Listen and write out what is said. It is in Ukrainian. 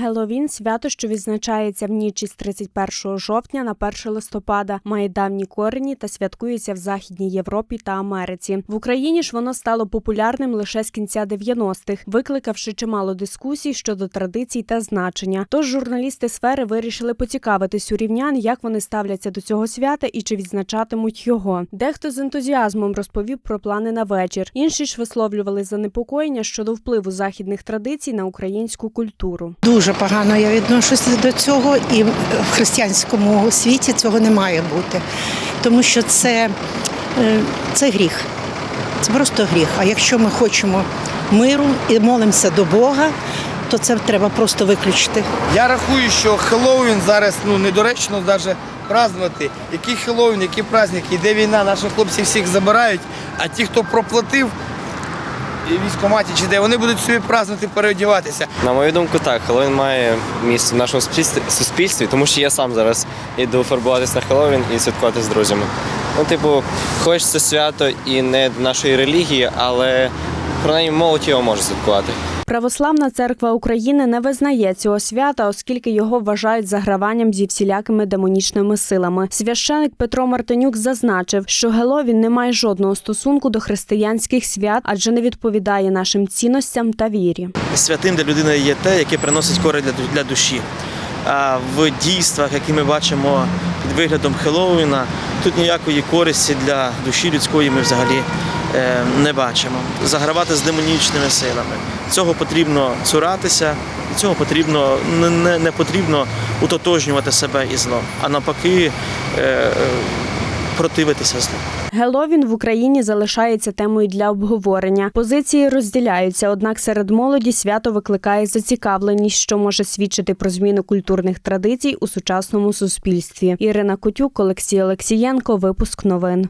Геловін свято, що відзначається в ніч із 31 жовтня на 1 листопада, має давні корені та святкується в Західній Європі та Америці. В Україні ж воно стало популярним лише з кінця 90-х, викликавши чимало дискусій щодо традицій та значення. Тож журналісти сфери вирішили поцікавитись у рівнян, як вони ставляться до цього свята і чи відзначатимуть його. Дехто з ентузіазмом розповів про плани на вечір. Інші ж висловлювали занепокоєння щодо впливу західних традицій на українську культуру. Дуже погано я відношуся до цього, і в християнському світі цього не має бути, тому що це, е, це гріх. Це просто гріх. А якщо ми хочемо миру і молимося до Бога, то це треба просто виключити. Я рахую, що Хеллоуін зараз ну недоречно навіть празднувати. Який Хеллоуін, які праздники, йде війна, наші хлопці всіх забирають, а ті, хто проплатив військкоматі чи де, вони будуть собі празднувати, переодіватися. На мою думку, так, Хеллоуін має місце в нашому суспільстві- тому що я сам зараз іду фарбуватись на Хеллоуін і святкувати з друзями. Ну, типу, хочеться свято і не нашої релігії, але принаймні молодь його може святкувати. Православна церква України не визнає цього свята, оскільки його вважають заграванням зі всілякими демонічними силами. Священик Петро Мартинюк зазначив, що Геловін не має жодного стосунку до християнських свят, адже не відповідає нашим цінностям та вірі. святим для людини є те, яке приносить користь для, для душі. А в дійствах, які ми бачимо під виглядом Хеллоуіна, тут ніякої користі для душі людської ми взагалі не бачимо. Загравати з демонічними силами. Цього потрібно цуратися, цього потрібно не, не, потрібно утотожнювати себе і злом, а навпаки е, е, противитися злу. Геловін в Україні залишається темою для обговорення. Позиції розділяються, однак серед молоді свято викликає зацікавленість, що може свідчити про зміну культурних традицій у сучасному суспільстві. Ірина Котюк, Олексій Олексієнко. Випуск новин.